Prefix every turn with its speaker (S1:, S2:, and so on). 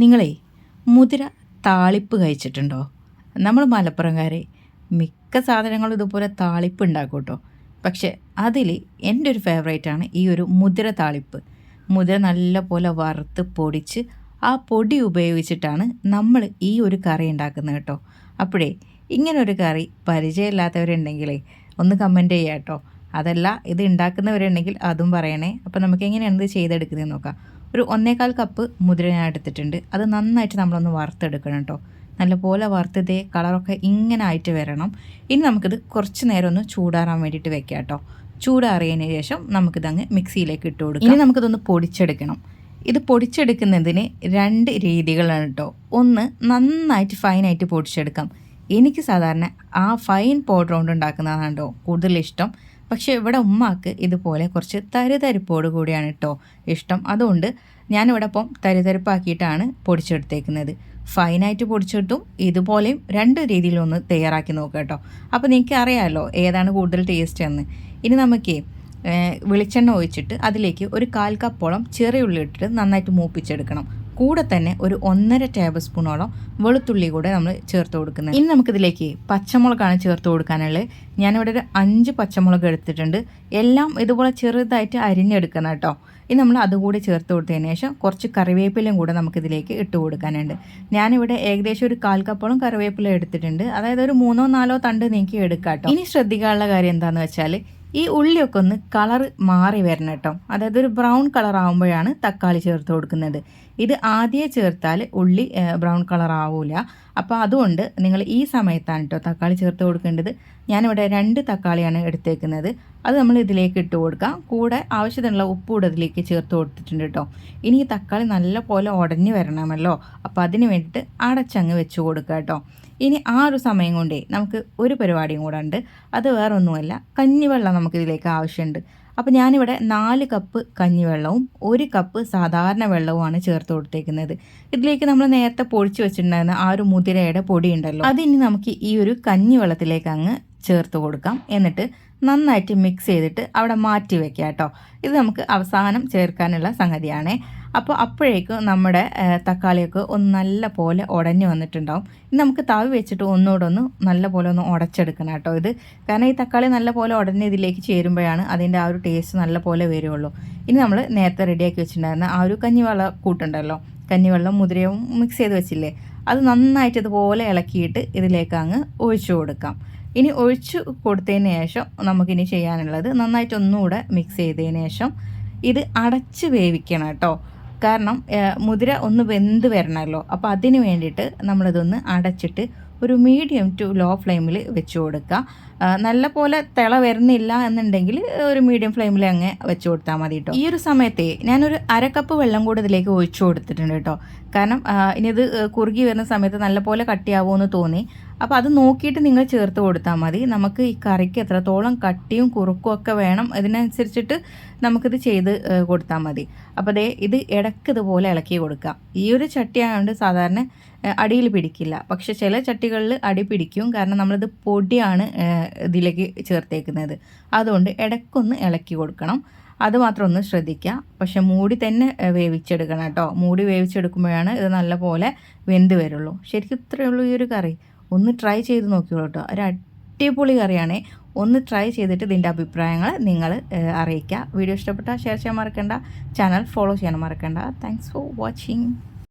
S1: നിങ്ങളെ മുതിര താളിപ്പ് കഴിച്ചിട്ടുണ്ടോ? നമ്മൾ മലപ്പുറംകാരെ മിക്ക സാധനങ്ങളും ഇതുപോലെ താളിപ്പ് ഉണ്ടാക്കും കേട്ടോ. പക്ഷെ അതിൽ എന്റെ ഒരു ഫേവറേറ്റാണ് ഈ ഒരു മുതിര താളിപ്പ്. മുതിര നല്ല പോലെ വറുത്ത് പൊടിച്ച് ആ പൊടി ഉപയോഗിച്ചിട്ടാണ് നമ്മൾ ഈ ഒരു കറി ഉണ്ടാക്കുന്നത് കേട്ടോ. അപ്പോഴേ ഇങ്ങനൊരു കറി പരിചയമില്ലാത്തവരുണ്ടെങ്കിലേ ഒന്ന് കമന്റ് ചെയ്യാം കേട്ടോ. അതല്ല ഇത് ഉണ്ടാക്കുന്നവരുണ്ടെങ്കിൽ അതും പറയണേ. അപ്പോൾ നമുക്ക് എങ്ങനെയാണ് ഇത് ചെയ്തെടുക്കുന്നത് നോക്കാം. ഒരു ഒന്നേകാൽ കപ്പ് മുതിര ഞാൻ എടുത്തിട്ടുണ്ട്. അത് നന്നായിട്ട് നമ്മളൊന്ന് വറുത്തെടുക്കണം കേട്ടോ നല്ലപോലെ വറുത്തതേ കളറൊക്കെ ഇങ്ങനെ ആയിട്ട് വരണം. ഇനി നമുക്കിത് കുറച്ച് നേരം ഒന്ന് ചൂടാറാൻ വേണ്ടിയിട്ട് വെക്കാം കേട്ടോ ചൂടാറിയതിന് ശേഷം നമുക്കിതങ്ങ് മിക്സിയിലേക്ക് ഇട്ട് കൊടുക്കാം. ഇനി നമുക്കിതൊന്ന് പൊടിച്ചെടുക്കണം. ഇത് പൊടിച്ചെടുക്കുന്നതിന് രണ്ട് രീതികളാണ് കേട്ടോ ഒന്ന് നന്നായിട്ട് ഫൈനായിട്ട് പൊടിച്ചെടുക്കാം. എനിക്ക് സാധാരണ ആ ഫൈൻ പൗഡർ കൊണ്ട് ഉണ്ടാക്കുന്നതാണ് കേട്ടോ കൂടുതൽ ഇഷ്ടം. പക്ഷേ ഇവിടെ ഉമ്മാക്ക് ഇതുപോലെ കുറച്ച് തരിതരിപ്പോട് കൂടിയാണ് കേട്ടോ ഇഷ്ടം. അതുകൊണ്ട് ഞാനിവിടെ ഇപ്പം തരിതരിപ്പാക്കിയിട്ടാണ് പൊടിച്ചെടുത്തേക്കുന്നത്. ഫൈനായിട്ട് പൊടിച്ചിട്ടും ഇതുപോലെയും രണ്ട് രീതിയിലൊന്ന് തയ്യാറാക്കി നോക്കുക കേട്ടോ അപ്പോൾ നിങ്ങൾക്ക് അറിയാമല്ലോ ഏതാണ് കൂടുതൽ ടേസ്റ്റ് എന്ന്. ഇനി നമുക്ക് വെളിച്ചെണ്ണ ഒഴിച്ചിട്ട് അതിലേക്ക് ഒരു കാൽ കപ്പോളം ചെറിയ ഉള്ളി ഇട്ടിട്ട് നന്നായിട്ട് മൂപ്പിച്ചെടുക്കണം. കൂടെ തന്നെ ഒരു ഒന്നര ടേബിൾ സ്പൂണോളം വെളുത്തുള്ളി കൂടെ നമ്മൾ ചേർത്ത് കൊടുക്കുന്നത്. ഇനി നമുക്കിതിലേക്ക് പച്ചമുളകാണ് ചേർത്ത് കൊടുക്കാനുള്ളത്. ഞാനിവിടെ ഒരു അഞ്ച് പച്ചമുളക് എടുത്തിട്ടുണ്ട്. എല്ലാം ഇതുപോലെ ചെറുതായിട്ട് അരിഞ്ഞെടുക്കണം കേട്ടോ. ഇനി നമ്മൾ അതുകൂടി ചേർത്ത് കൊടുത്തതിന് ശേഷം കുറച്ച് കറിവേപ്പിലയും കൂടെ നമുക്കിതിലേക്ക് ഇട്ട് കൊടുക്കാനുണ്ട്. ഞാനിവിടെ ഏകദേശം ഒരു കാൽ കപ്പോളം കറിവേപ്പില എടുത്തിട്ടുണ്ട്. അതായത് ഒരു മൂന്നോ നാലോ തണ്ട് നീക്കി എടുക്കാം കേട്ടോ. ഇനി ശ്രദ്ധിക്കാനുള്ള കാര്യം എന്താണെന്ന് വെച്ചാൽ ഈ ഉള്ളിയൊക്കെ ഒന്ന് കളർ മാറി വരണം കേട്ടോ. അതായത് ഒരു ബ്രൗൺ കളർ ആകുമ്പോഴാണ് തക്കാളി ചേർത്ത് കൊടുക്കുന്നത്. ഇത് ആദ്യമേ ചേർത്താൽ ഉള്ളി ബ്രൗൺ കളർ ആവില്ല അപ്പോൾ അതുകൊണ്ട് നിങ്ങൾ ഈ സമയത്താണ് കേട്ടോ തക്കാളി ചേർത്ത് കൊടുക്കേണ്ടത്. ഞാനിവിടെ രണ്ട് തക്കാളിയാണ് എടുത്തേക്കുന്നത്. അത് നമ്മൾ ഇതിലേക്ക് ഇട്ട് കൊടുക്കാം. കൂടെ ആവശ്യത്തിനുള്ള ഉപ്പ് കൂടെ ഇതിലേക്ക് ചേർത്ത് കൊടുത്തിട്ടുണ്ട് കേട്ടോ ഇനി ഈ തക്കാളി നല്ല പോലെ ഉടഞ്ഞു വരണമല്ലോ. അപ്പോൾ അതിന് വേണ്ടിയിട്ട് അടച്ചങ്ങ് വെച്ച് കൊടുക്കുക കേട്ടോ ഇനി ആ ഒരു സമയം കൊണ്ടേ നമുക്ക് ഒരു പരിപാടിയും കൂടെ ഉണ്ട്. അത് വേറൊന്നുമല്ല. കഞ്ഞിവെള്ളം നമുക്കിതിലേക്ക് ആവശ്യമുണ്ട്. അപ്പോൾ ഞാനിവിടെ നാല് കപ്പ് കഞ്ഞിവെള്ളവും ഒരു കപ്പ് സാധാരണ വെള്ളവുമാണ് ചേർത്ത് കൊടുത്തേക്കുന്നത്. ഇതിലേക്ക് നമ്മൾ നേരത്തെ പൊഴിച്ചു വെച്ചിട്ടുണ്ടായിരുന്ന ആ ഒരു മുതിരയുടെ പൊടി ഉണ്ടല്ലോ അതിനി നമുക്ക് ഈ ഒരു കഞ്ഞിവെള്ളത്തിലേക്ക് അങ്ങ് ചേർത്ത് കൊടുക്കാം. എന്നിട്ട് നന്നായിട്ട് മിക്സ് ചെയ്തിട്ട് അവിടെ മാറ്റി വെക്കാം കേട്ടോ ഇത് നമുക്ക് അവസാനം ചേർക്കാനുള്ള സംഗതിയാണ്. അപ്പോൾ അപ്പോഴേക്കും നമ്മുടെ തക്കാളിയൊക്കെ ഒന്ന് നല്ല പോലെ ഉടഞ്ഞു വന്നിട്ടുണ്ടാവും. ഇനി നമുക്ക് തവി വെച്ചിട്ട് ഒന്നുകൂടെ ഒന്ന് നല്ല പോലെ ഒന്ന് ഉടച്ചെടുക്കണം കേട്ടോ ഇത്. കാരണം ഈ തക്കാളി നല്ല പോലെ ഉടഞ്ഞ് ഇതിലേക്ക് ചേരുമ്പോഴാണ് അതിന്റെ ആ ഒരു ടേസ്റ്റ് നല്ല പോലെ വരുള്ളൂ. ഇനി നമ്മൾ നേരത്തെ റെഡിയാക്കി വെച്ചിട്ടുണ്ടായിരുന്ന ആ ഒരു കഞ്ഞിവെള്ള കൂട്ടുണ്ടല്ലോ. കഞ്ഞിവെള്ളം മുതിരയും മിക്സ് ചെയ്ത് വെച്ചില്ലേ? അത് നന്നായിട്ട് ഇതുപോലെ ഇളക്കിയിട്ട് ഇതിലേക്ക് അങ്ങ് ഒഴിച്ചു കൊടുക്കാം. ഇനി ഒഴിച്ച് കൊടുത്തതിന് ശേഷം നമുക്കിനി ചെയ്യാനുള്ളത് നന്നായിട്ട് ഒന്നുകൂടെ മിക്സ് ചെയ്തതിന് ശേഷം ഇത് അടച്ച് വേവിക്കണം കേട്ടോ. കാരണം മുതിര ഒന്ന് വെന്ത് വരണമല്ലോ. അപ്പോൾ അതിന് വേണ്ടിയിട്ട് നമ്മളിതൊന്ന് അടച്ചിട്ട് ഒരു മീഡിയം ടു ലോ ഫ്ലെയിമിൽ വെച്ച് കൊടുക്കുക. നല്ല പോലെ തിള വരുന്നില്ല എന്നുണ്ടെങ്കിൽ ഒരു മീഡിയം ഫ്ലെയിമിൽ അങ്ങ് വെച്ച് കൊടുത്താൽ മതി കേട്ടോ. ഈ ഒരു സമയത്തെ ഞാനൊരു അരക്കപ്പ് വെള്ളം കൂടി ഇതിലേക്ക് ഒഴിച്ചു കൊടുത്തിട്ടുണ്ട് കേട്ടോ. കാരണം ഇനി ഇത് കുറുകി വരുന്ന സമയത്ത് നല്ലപോലെ കട്ടിയാവുമെന്ന് തോന്നി. അപ്പോൾ അത് നോക്കിയിട്ട് നിങ്ങൾ ചേർത്ത് കൊടുത്താൽ മതി. നമുക്ക് ഈ കറിക്ക് എത്രത്തോളം കട്ടിയും കുറുക്കും ഒക്കെ വേണം അതിനനുസരിച്ചിട്ട് നമുക്കിത് ചെയ്ത് കൊടുത്താൽ മതി. അപ്പോൾ അതേ ഇത് ഇടയ്ക്ക് ഇതുപോലെ ഇളക്കി കൊടുക്കുക. ഈ ഒരു ചട്ടി ആയതുകൊണ്ട് സാധാരണ അടിയിൽ പിടിക്കില്ല. പക്ഷെ ചില ചട്ടികളിൽ അടി പിടിക്കും. കാരണം നമ്മളിത് പൊടിയാണ് ഇതിലേക്ക് ചേർത്തേക്കുന്നത്. അതുകൊണ്ട് ഇടയ്ക്കൊന്ന് ഇളക്കി കൊടുക്കണം. അത് മാത്രം ഒന്ന് ശ്രദ്ധിക്കുക പക്ഷെ മൂടി തന്നെ വേവിച്ചെടുക്കണം കേട്ടോ. മൂടി വേവിച്ചെടുക്കുമ്പോഴാണ് ഇത് നല്ലപോലെ വെന്ത് വരുള്ളൂ. ശരിക്കും ഇത്രയേ ഉള്ളൂ ഈ ഒരു കറി. ഒന്ന് ട്രൈ ചെയ്ത് നോക്കിയോളൂ കേട്ടോ. ഒരു അടിപൊളി കറിയാണേ. ഒന്ന് ട്രൈ ചെയ്തിട്ട് ഇതിന്റെ അഭിപ്രായങ്ങൾ നിങ്ങൾ അറിയിക്കുക വീഡിയോ ഇഷ്ടപ്പെട്ടാൽ ഷെയർ ചെയ്യാൻ മറക്കണ്ട. ചാനൽ ഫോളോ ചെയ്യാൻ മറക്കണ്ട. Thanks for watching